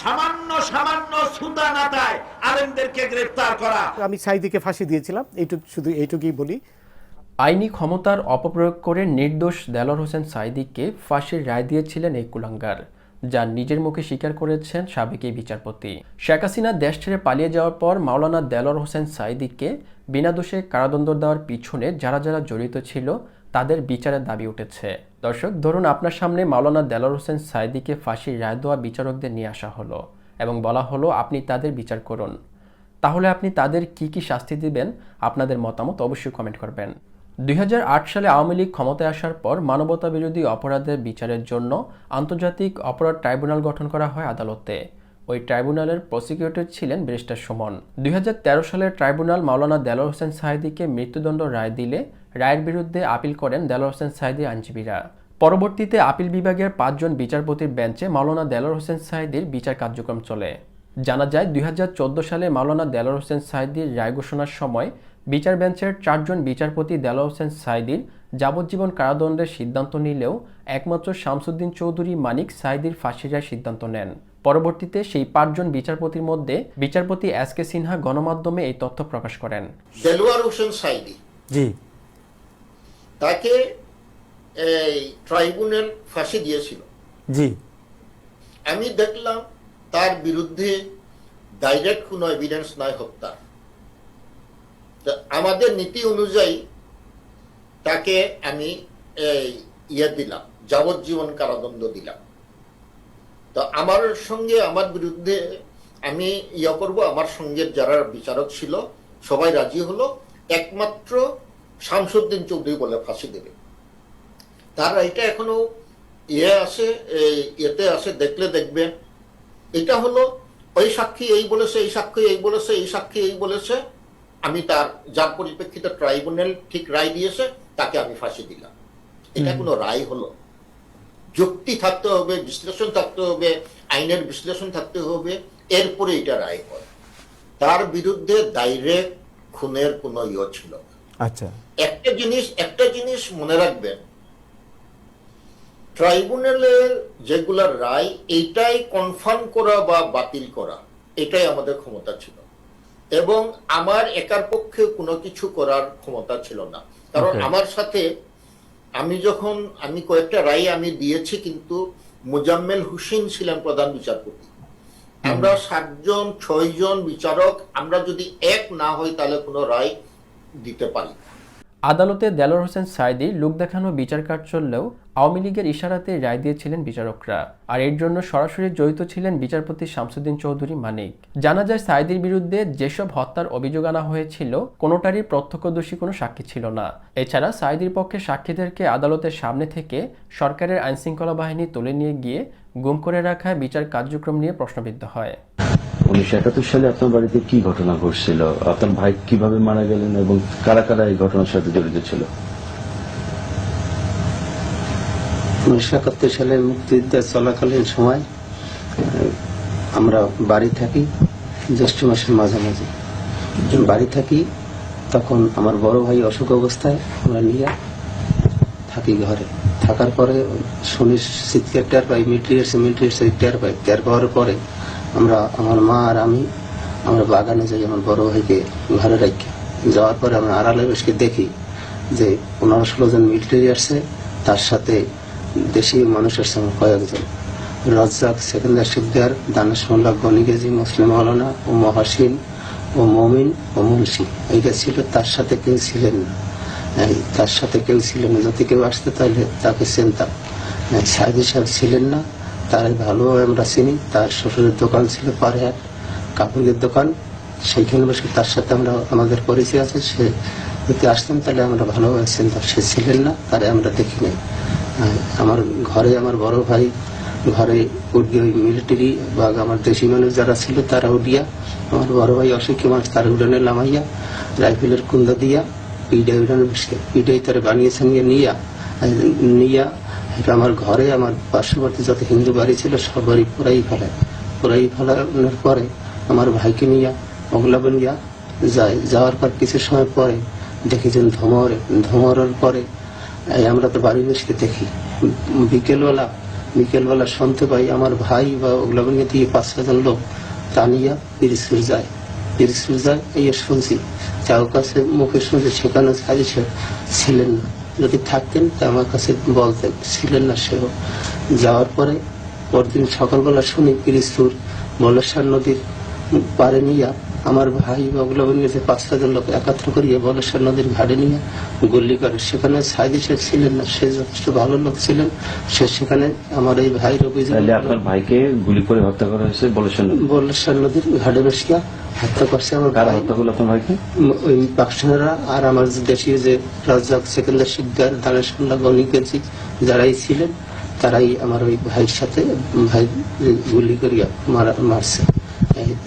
সামান্য সামান্য সুতা নাতায় আলেমদেরকে গ্রেফতার করা। আমি সাইদিকে ফাঁসি দিয়েছিলাম এইটুকু শুধু এইটুকুই বলি। আইনি ক্ষমতার অপপ্রয়োগ করে নির্দোষ দেলোয়ার হোসেন সাইদিককে ফাঁসির রায় দিয়েছিলেন এই কুলাঙ্গার যা নিজের মুখে স্বীকার করেছেন সাবেক এই বিচারপতি। শেখ হাসিনা দেশ ছেড়ে পালিয়ে যাওয়ার পর মাওলানা দেলোয়ার হোসেন সাইদিককে বিনা দোষে কারাদণ্ড দেওয়ার পিছনে যারা যারা জড়িত ছিল তাদের বিচারের দাবি উঠেছে। দর্শক, ধরুন আপনার সামনে মাওলানা দেলার হোসেন সাইদিকে ফাঁসির রায় দেওয়া বিচারকদের নিয়ে আসা হলো এবং বলা হলো, আপনি তাদের বিচার করুন। তাহলে আপনি তাদের কি কি শাস্তি দিবেন? আপনাদের মতামত অবশ্যই কমেন্ট করবেন। দুই হাজার আট সালে আওয়ামী লীগ ক্ষমতায় আসার পর মানবতা বিরোধী অপরাধের বিচারের জন্য আন্তর্জাতিক অপরাধ ট্রাইব্যুনাল গঠন করা হয় আদালতে। ওই ট্রাইব্যুনালের প্রসিকিউটর ছিলেন ব্যারিস্টার সুমন। দুই সালের ট্রাইব্যুনাল মাওলানা দেলার হোসেন সাহিদিকে মৃত্যুদণ্ড রায় দিলে রায়ের বিরুদ্ধে আপিল করেন দেলোয়ার হোসেন সাহিদির আইনজীবীরা। পরবর্তীতে আপিল বিভাগের পাঁচজন বিচারপতির বেঞ্চে মাওলানা দেলোয়ার হোসেন সাহিদির বিচার কার্যক্রম চলে। জানা যায় দুইহাজার চৌদ্দ সালে মাওলানা দেলোয়ার হোসেন সাইদির রায় ঘোষণার সময় বিচার বেঞ্চের চারজন বিচারপতি দেলোয়ার হোসেন সাইদির যাবজ্জীবন কারাদণ্ডের সিদ্ধান্ত নিলেও একমাত্র শামসুদ্দিন চৌধুরী মানিক সাইদির ফাঁসির রায় সিদ্ধান্ত নেন। পরবর্তীতে সেই পাঁচজন বিচারপতির মধ্যে বিচারপতি এস কে সিনহা গণমাধ্যমে এই তথ্য প্রকাশ করেন। দেলোয়ার হোসেন সাইদি জি। তাকে এই ট্রাইব্যুনাল ফাঁসি দিয়েছিল। জি। আমি দেখলাম তার বিরুদ্ধে ডাইরেক্ট কোনো এভিডেন্স নয় হত্যা আমাদের নীতি অনুযায়ী তাকে আমি এই ইয়ে দিলাম যাবজ্জীবন কারাদণ্ড দিলাম। তো আমার সঙ্গে আমার বিরুদ্ধে আমি ইয়ে করব আমার সঙ্গে যারা বিচারক ছিল সবাই রাজি হলো। একমাত্র শামসুদ্দিন চৌধুরী বলে ফাঁসি দেবে। তার এটা এখনও ইয়ে আছে ইয়েতে আছে দেখলে দেখবেন। এটা হলো ওই সাক্ষী এই বলেছে এই সাক্ষী এই বলেছে এই সাক্ষী এই বলেছে। আমি তার যার পরিপ্রেক্ষিতে ট্রাইব্যুনাল ঠিক রায় দিয়েছে তাকে আমি ফাঁসি দিলাম। এটা কোনো রায় হলো। যুক্তি থাকতে হবে বিশ্লেষণ থাকতে হবে আইনের বিশ্লেষণ থাকতে হবে এরপরে এটা রায় হয়। তার বিরুদ্ধে ডাইরেক্ট খুনের কোনো ইয়ে ছিল আচ্ছা। একটা জিনিস একটা জিনিস মনে রাখবেন। ট্রাইব্যুনালের যেগুলা রায় এইটাই কনফার্ম করা বা বাতিল করা এটাই আমাদের ক্ষমতা ছিল। এবং আমার একার পক্ষে কোনো কিছু করার ক্ষমতা ছিল না। কারণ আমার সাথে আমি যখন আমি কয়েকটা রায় আমি দিয়েছি কিন্তু মোজাম্মেল হুসেন ছিলেন প্রধান বিচারপতি। আমরা সাতজন ছয়জন বিচারক আমরা যদি এক না হই তাহলে কোনো রায় দিতে পারি না। আদালতে দেলোয়ার হোসেন সাইদি লোক দেখানো বিচার কাজ চললেও আওয়ামী লীগের ইশারাতে রায় দিয়েছিলেন বিচারকরা। আর এর জন্য সরাসরি জড়িত ছিলেন বিচারপতি শামসুদ্দিন চৌধুরী মানিক। জানা যায় সাইদির বিরুদ্ধে যেসব হত্যার অভিযোগ আনা হয়েছিল, কোনোটারই প্রত্যক্ষদর্শী কোনো সাক্ষী ছিল না। এছাড়া সাইদির পক্ষে সাক্ষীদেরকে আদালতের সামনে থেকে সরকারের আইনশৃঙ্খলা বাহিনী তুলে নিয়ে গিয়ে গুম করে রাখায় বিচার কার্যক্রম নিয়ে প্রশ্নবিদ্ধ হয়। উনিশশো একাত্তর সালে আপনার বাড়িতে কি ঘটনা ঘটছিল? আপনার ভাই কীভাবে মারা গেলেন এবং কারা কারা এই ঘটনার সাথে জড়িত ছিল? উনিশশো একাত্তর সালে মুক্তিযুদ্ধ চলাকালীন সময় আমরা বাড়ি থাকি, জ্যৈষ্ঠ মাসের মাঝামাঝি। বাড়ি থাকি, তখন আমার বড় ভাই অসুখ অবস্থায় আমরা নিয়ে থাকি ঘরে। থাকার পরে শনির চিৎকার টের পাই মিলিটারি এসে টের পাই। টের পাওয়ার পরে আমরা, আমার মা আর আমি, আমরা বাগানে যাই, আমার বড় ভাইকে ঘরে রাখি। যাওয়ার পরে আমরা আড়ালে বসে দেখি যে পনেরো ষোলো জন মিলিটারি আসছে, তার সাথে দেশি মানুষের সঙ্গে কয়েকজন। রাজ্জাক সেকেন্দার শিকদার দানেশ মোল্লা গনিগেজি মুসলিম মৌলানা ও মহাসিন, ও মমিন, ও মুন্সি। এইটা ছিল, তার সাথে কেউ ছিলেন না। তার সাথে কেউ ছিলেন না। যদি কেউ আসতে তাহলে তাকে সাইদি সাহেব ছিলেন না তার ভালো আমরা চিনি। তার শ্বশুরের দোকান ছিল পাড়েহাট, কাপড়ের দোকান। সেইখানে বসে তার সাথে আমরা, আমাদের পরিচয় আছে। সে যদি আসতাম তাহলে আমরা ভালোভাবে চিনতাম সে ছিলেন না, তারে আমরা দেখি নাই আর আমার ঘরে আমার বড় ভাই, ঘরে ওই মিলিটারি বা আমার দেশি মানুষ যারা ছিল তারা উডিয়া আমার বড় ভাই অসুখী মানুষ তার উডানে নামাইয়া, রাইফেলের কুন্দা দিয়া পিডে উডানে পিডেই তারা বানিয়ে সঙ্গে নিয়া নিয়া আমার ঘরে আমার পার্শ্ববর্তী যত হিন্দু বাড়ি ছিল, সব বাড়ি পুরাই ফেলায় পুরাই ফেলানোর পরে আমার ভাইকে নিয়ে নিয়ে যায় যাওয়ার পর কিছু সময় পরে দেখি যে ধমর, ধমরের পরে আমরা তো বাড়ি বসে দেখি। বিকেলবেলা বিকেলবেলা শুনতে পাই আমার ভাই বা ওগুলো দিয়ে পাঁচ ছজন লোক টানিয়া পিরিসপুর যায়। পিরিসপুর যায়, এই শুনছি। যার কাছে মুখে শুনছি, সেখানে ছিলেন না যদি থাকতেন, তা আমার কাছে বলতেন ছিলেন না সেও। যাওয়ার পরে পরদিন সকালবেলা শুনি পিরিসপুর বলেশ্বর নদীর পারে নিয়ে আমার ভাই বা ওগুলো নিয়ে পাঁচ ছজন লোক একাত্র করিয়া বলেশ্বর নদীর ঘাটে নিয়ে গুল্লি করে সেখানে সাইদি শেখ ছিলেন না সে যথেষ্ট ভালো লোক ছিলেন। সে সেখানে আমার এই ভাইয়ের অভিযোগ আপনার ভাইকে গুলি করে হত্যা করা হয়েছে বলেছেন বলেশ্বর নদীর ঘাটে বসিয়া হত্যা করছে আমার ভাই। হত্যা করল আপনার ভাইকে? ওই পাকসানেরা আর আমার দেশীয় যে রাজ্জাক সেকেন্দার শিকদার দানেশাল্লাহ গনি কেজি যারাই ছিলেন তারাই আমার ওই ভাইয়ের সাথে ভাই গুলি করিয়া মারা মারছে।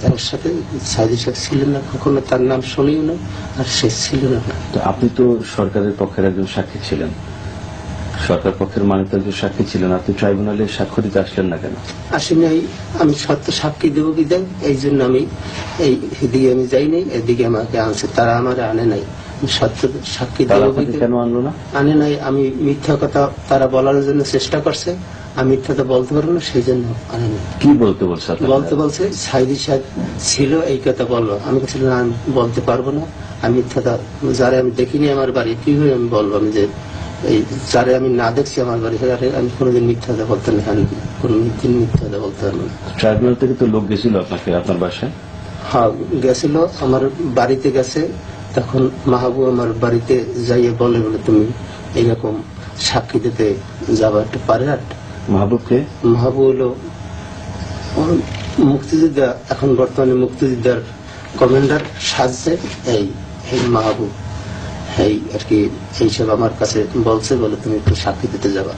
তার সাথে সাইদি সাথে ছিলেন না কখনো তার নাম শুনিও না আর সে ছিল না। তো আপনি তো সরকারের পক্ষের একজন সাক্ষী ছিলেন। সরকার পক্ষের মানে তো একজন সাক্ষী ছিলেন আপনি ট্রাইব্যুনালে সাক্ষ্য দিতে আসলেন না কেন? আসি এই আমি সত্য সাক্ষী দেবো কি দেন? এই জন্য আমি এই এদিকে আমি যাই নাই এদিকে আমাকে আনছে তারা আমার আনে নাই। সাক্ষী কেন আনলো না? আনে নাই। আমি মিথ্যা কথা তারা বলার জন্য চেষ্টা করছে। আমি মিথ্যা তো বলতে পারব না সেই জন্য আনে নাই। কি বলতে বলছে? বলতে বলছে সাইদি সাহেব ছিল এই কথা বলব আমি না আমি বলতে পারব না। আমি মিথ্যাটা যারা আমি দেখিনি আমার বাড়ি কীভাবে আমি বলব আমি যে এই যারা আমি না দেখছি আমার বাড়ি যারে আমি কোনোদিন মিথ্যাটা বলতে না কোনো দিন মিথ্যাটা বলতে পারব না। ট্রাইব্যুনাল থেকে তো লোক গেছিল আপনাকে আপনার বাসায়? হ্যাঁ গেছিল। আমার বাড়িতে গেছে। তখন মাহবু আমার বাড়িতে যাইয়ে বলে বলে তুমি এরকম সাক্ষী দিতে যাবা একটা পারে মাহবুবকে? মাহবু হলো মুক্তিযোদ্ধা এখন বর্তমানে মুক্তিযোদ্ধার কমান্ডার সাজছে এই এই মাহবু এই আর কি, এইসব আমার কাছে বলছে বলে তুমি একটু সাক্ষী দিতে যাবা।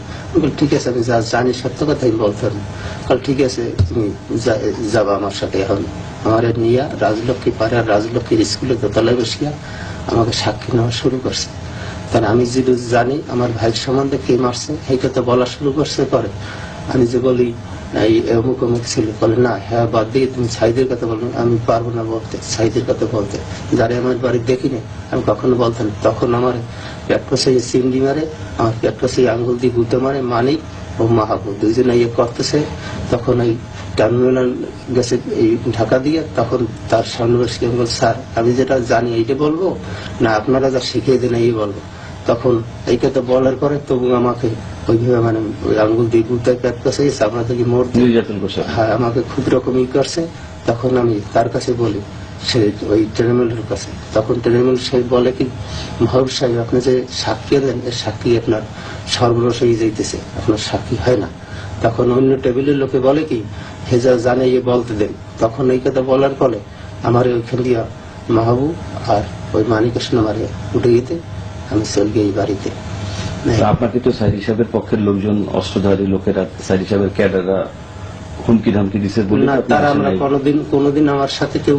ঠিক আছে, আমি যা জানি সত্য কথাই বলতাম কাল ঠিক আছে, তুমি যাবা আমার সাথে এখন। আমার নিয়ে রাজলক্ষ্মী পাড়ার রাজলক্ষ্মীর স্কুলে দোতলায় বসিয়া আমাকে সাক্ষী নেওয়া শুরু করছে। কারণ আমি যদি জানি আমার ভাইয়ের সম্বন্ধে কে মারছে এই কথা বলা শুরু করছে পরে। আমি যে বলি এই অমুক অমুক ছিল, বলে, না হ্যাঁ বাদ দিয়ে তুমি সাইদের কথা বলো, আমি পারব না বলতে সাইদের কথা বলতে। যারা আমার বাড়ি দেখিনি, আমি কখনো বলতাম। তখন আমার পেট্রোসে চিংড়ি মারে, আমার পেট্রোসে আঙ্গুল দিয়ে গুঁতে মারে, মানিক ও মাহাবু দুইজনে ইয়ে করতেছে। তখন ওই টার্মিনাল গেছে, এই ঢাকা দিয়ে, তখন তার সামনে বসে স্যার, আমি যেটা জানি এইটা বলব, না, আপনারা যা শিখিয়ে দেন, এই বলব। তখন এই কথা বলার পরে তবু আমাকে ওইভাবে মানে ওই আঙ্গুল দিয়ে গুঁতে কষে গেছে আপনার থেকে মোড় নির্যাতন করছে। হ্যাঁ আমাকে খুব রকমই করছে। তখন আমি তার কাছে বলি সে ওই ট্রেনমেলের কাছে। তখন ট্রেনমেল সে বলে কি মহাব সাহেব আপনি যে সাক্ষী দেন এর সাক্ষী আপনার সর্বনাশ হয়ে যাইতেছে আপনার সাক্ষী হয় না। তখন অন্য টেবিলের লোকে বলে কি হেজা জানে ইয়ে বলতে দেন। তখন এই কথা বলার ফলে আমার ওইখান দিয়া মাহবু আর ওই মানিকৃষ্ণ আমার উঠে যেতে আমি চল গিয়ে এই বাড়িতে। আপনাকে তো সাইদ হিসাবের পক্ষের লোকজন অস্ত্রধারী লোকেরা সাইদ হিসাবের ক্যাডাররা হুমকি ধামকি দিছে বলে না তারা আমরা। কোনোদিন কোনোদিন আমার সাথে কেউ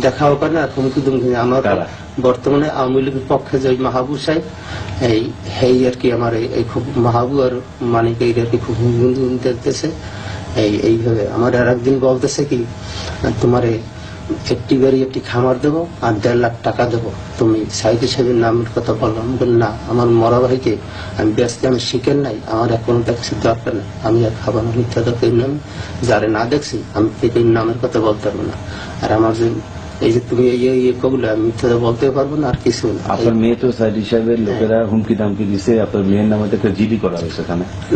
দেখাও করে না হুমকি ধুমকি আমার বর্তমানে আওয়ামী লীগের পক্ষে যে মাহাবু সাহেব এই হেই আর কি আমার এই- খুব মাহাবু আর মানিক এই আর কি খুব হুমকি দেখতেছে এই এইভাবে। আমার আর একদিন বলতেছে কি তোমার একটি বাড়ি একটি খামার দেবো আর দেড় লাখ টাকা দেবো। তুমি সাইদ সাহেবের নামের কথা বললাম বললাম, না আমার মরা ভাইকে আমি ব্যস্ত আমি শিখেন নাই আমার আর কোনো কিছু দরকার নেই। আমি আর খাবার মিথ্যা দরকার নাম যারে না দেখছি আমি থেকে নামের কথা বলতে পারব না। আর আমার যে এই যে তুমি ইয়ে ইয়ে কবলে আমি মিথ্যা বলতে পারব না আর কিছু না। আপনার মেয়ে তো সাইদ হিসাবের লোকেরা হুমকি ধামকি দিছে আপনার মেয়ের নামে একটা জিডি করা হয়েছে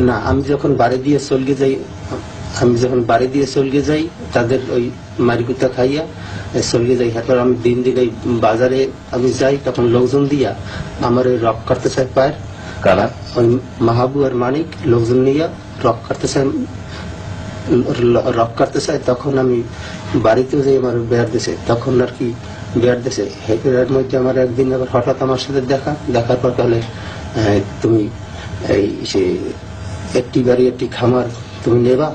না আমি যখন বাড়ি দিয়ে চলকে যাই আমি যখন বাড়ি দিয়ে চলকে যাই তাদের ওই মারিকুতা খাইয়া এ, চলকে যাই। তারপর আমি দিন দিন এই বাজারে আমি যাই তখন লোকজন দিয়া আমার ওই রক কাটতে চাই পায়ের। কারা? ওই মাহাবু আর মানিক লোকজন নিয়ে রক কাটতে চাই রক কাটতে চাই তখন আমি বাড়িতেও যাই আমার বেয়ার দিছে তখন আর কি বেয়ার দিছে হেকের মধ্যে আমার একদিন আবার হঠাৎ আমার সাথে দেখা। দেখার পর তাহলে তুমি এই সে একটি বাড়ি একটি খামার তুমি নেবা।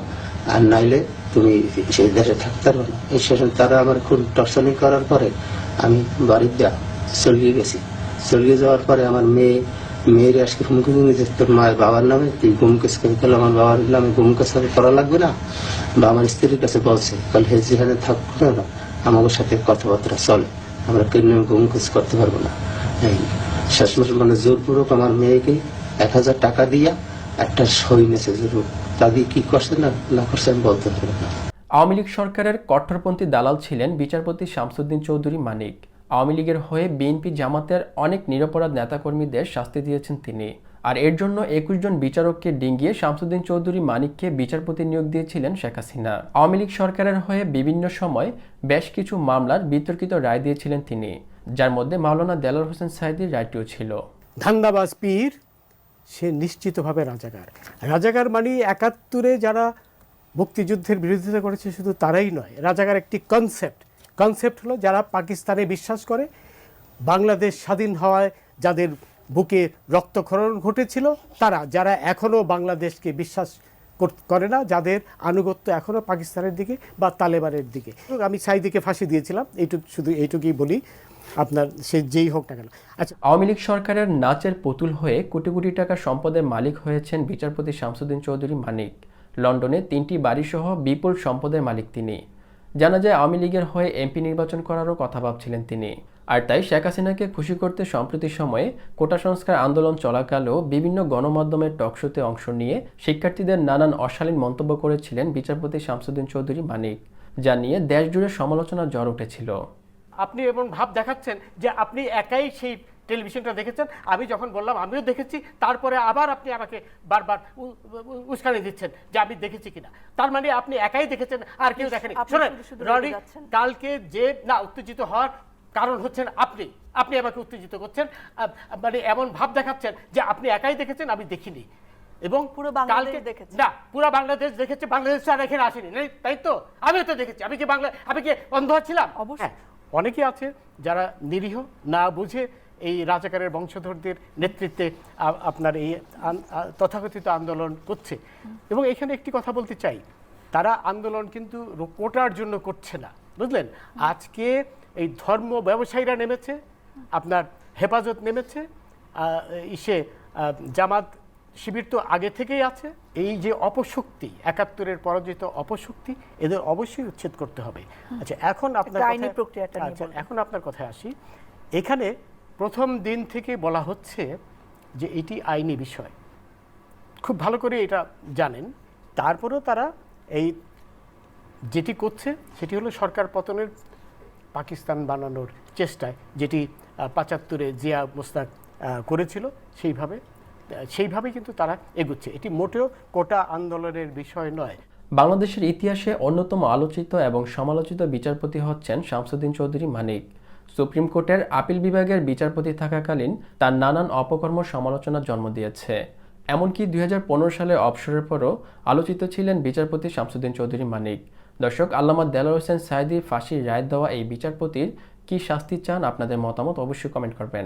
আর নাইলে তুমি সেই দেশে থাকতে পারবে না। এই শেষে তারা আমার খুব টর্চনি করার পরে আমি বাড়ির যা চলিয়ে গেছি। চলিয়ে যাওয়ার পরে আমার মেয়ে, মেয়ের আজকে হুমকি নিয়েছে তোর মায়ের বাবার নামে তুই গুমকেস করে তাহলে আমার বাবার নামে গুমকেস করা লাগবে না? বা আমার স্ত্রীর কাছে বলছে, কাল হে যেখানে থাকব না আমাদের সাথে কথাবার্তা চলে। আমরা কেন গুমকেস করতে পারব না। এই শেষমেশ মানে জোরপূর্বক আমার মেয়েকে এক হাজার টাকা দিয়া একটা সই নেছে জোর তাকে কি করছে না না করছে আমি বলতে পারব না। আওয়ামী লীগ সরকারের কট্টরপন্থী দালাল ছিলেন বিচারপতি শামসুদ্দিন চৌধুরী মানিক। আওয়ামী লীগের হয়ে বিএনপি জামাতের অনেক নিরপরাধ নেতাকর্মীদের শাস্তি দিয়েছেন তিনি। আর এর জন্য একুশ জন বিচারককে ডিঙ্গিয়ে শামসুদ্দিন চৌধুরী মানিককে বিচারপতি নিয়োগ দিয়েছিলেন শেখ হাসিনা। আওয়ামী লীগ সরকারের হয়ে বিভিন্ন সময় বেশ কিছু মামলার বিতর্কিত রায় দিয়েছিলেন তিনি যার মধ্যে মাওলানা দেলার হোসেন সাইদির রায়টিও ছিল। ধান্দাবাজ পীর সে নিশ্চিতভাবে রাজাকার। রাজাকার মানে একাত্তরে যারা মুক্তিযুদ্ধের বিরোধিতা করেছে শুধু তারাই নয়, রাজাকার একটি কনসেপ্ট কনসেপ্ট হলো যারা পাকিস্তানে বিশ্বাস করে, বাংলাদেশ স্বাধীন হওয়ায় যাদের বুকে রক্তক্ষরণ ঘটেছিল, তারা, যারা এখনও বাংলাদেশকে বিশ্বাস কর- না, যাদের আনুগত্য এখনও পাকিস্তানের দিকে বা তালেবানের দিকে। আমি সাইদিকে ফাঁসি দিয়েছিলাম, এইটুকু শুধু এইটুকুই বলি, আপনার সে যেই হোক না কেন। আচ্ছা। আওয়ামী লীগ সরকারের নাচের পুতুল হয়ে কোটি কোটি টাকা সম্পদের মালিক হয়েছেন বিচারপতি শামসুদ্দিন চৌধুরী মানিক। লন্ডনে তিনটি বাড়িসহ বিপুল সম্পদের মালিক তিনি। জানা যায় আওয়ামী লীগের হয়ে এমপি নির্বাচন করারও কথা ভাবছিলেন তিনি। আর তাই শেখ হাসিনাকে খুশি করতে সম্প্রতি সময়ে কোটা সংস্কার আন্দোলন চলাকালেও বিভিন্ন গণমাধ্যমের টকশোতে অংশ নিয়ে শিক্ষার্থীদের নানান অশালীন মন্তব্য করেছিলেন বিচারপতি শামসুদ্দিন চৌধুরী মানিক, যা নিয়ে দেশজুড়ে সমালোচনা ঝড় উঠেছিল। আপনি এমন ভাব দেখাচ্ছেন যে আপনি একাই সেই টেলিভিশনটা দেখেছেন আমি যখন বললাম আমিও দেখেছি তারপরে আবার আপনি আমাকে বারবার উস্কানি দিচ্ছেন যে আমি দেখেছি কিনা। তার মানে আপনি একাই দেখেছেন আর কেউ দেখেনি। শোনেন রনি কালকে যে না উত্তেজিত হওয়ার কারণ হচ্ছেন আপনি। আপনি আমাকে উত্তেজিত করছেন মানে এমন ভাব দেখাচ্ছেন যে আপনি একাই দেখেছেন আমি দেখিনি। এবং পুরো বাংলাদেশ দেখেছে। না পুরো বাংলাদেশ দেখেছে বাংলাদেশ আর এখানে আসেনি। নাই, তাই তো? আমিও তো দেখেছি। আমি কি বাংলা আমি কি অন্ধ ছিলাম? অবশ্যই। হ্যাঁ, অনেকে আছে যারা নিরীহ না বুঝে এই রাজাকারের বংশধরদের নেতৃত্বে আপনার এই তথাকথিত আন্দোলন করছে। এবং এখানে একটি কথা বলতে চাই তারা আন্দোলন কিন্তু কোটার জন্য করছে না বুঝলেন? আজকে এই ধর্ম ব্যবসায়ীরা নেমেছে আপনার হেফাজত নেমেছে ইসে জামাত শিবির তো আগে থেকেই আছে। এই যে অপশক্তি একাত্তরের পরাজিত অপশক্তি এদের অবশ্যই উচ্ছেদ করতে হবে। আচ্ছা এখন আপনার আচ্ছা এখন আপনার কথায় আসি। এখানে প্রথম দিন থেকে বলা হচ্ছে যে এটি আইনি বিষয়। খুব ভালো করে এটা জানেন। তারপরেও তারা এই যেটি করছে, সেটি হলো সরকার পতনের পাকিস্তান বানানোর চেষ্টায় যেটি পাচাত্তরে জিয়া মোস্তাক করেছিল, সেইভাবে সেইভাবে কিন্তু তারা এগুচ্ছে। এটি মোটেও কোটা আন্দোলনের বিষয় নয়। বাংলাদেশের ইতিহাসে অন্যতম আলোচিত এবং সমালোচিত বিচারপতি হচ্ছেন শামসুদ্দিন চৌধুরী মানিক। সুপ্রিম কোর্টের আপিল বিভাগের বিচারপতি থাকাকালীন তার নানান অপকর্ম সমালোচনার জন্ম দিয়েছে। এমনকি দুই হাজার সালে অবসরের পরও আলোচিত ছিলেন বিচারপতি শামসুদ্দিন চৌধুরী মানিক। দর্শক, আল্লামা দেলার হোসেন সাইদির ফাঁসির রায় দেওয়া এই বিচারপতির কি শাস্তি চান আপনাদের মতামত অবশ্যই কমেন্ট করবেন।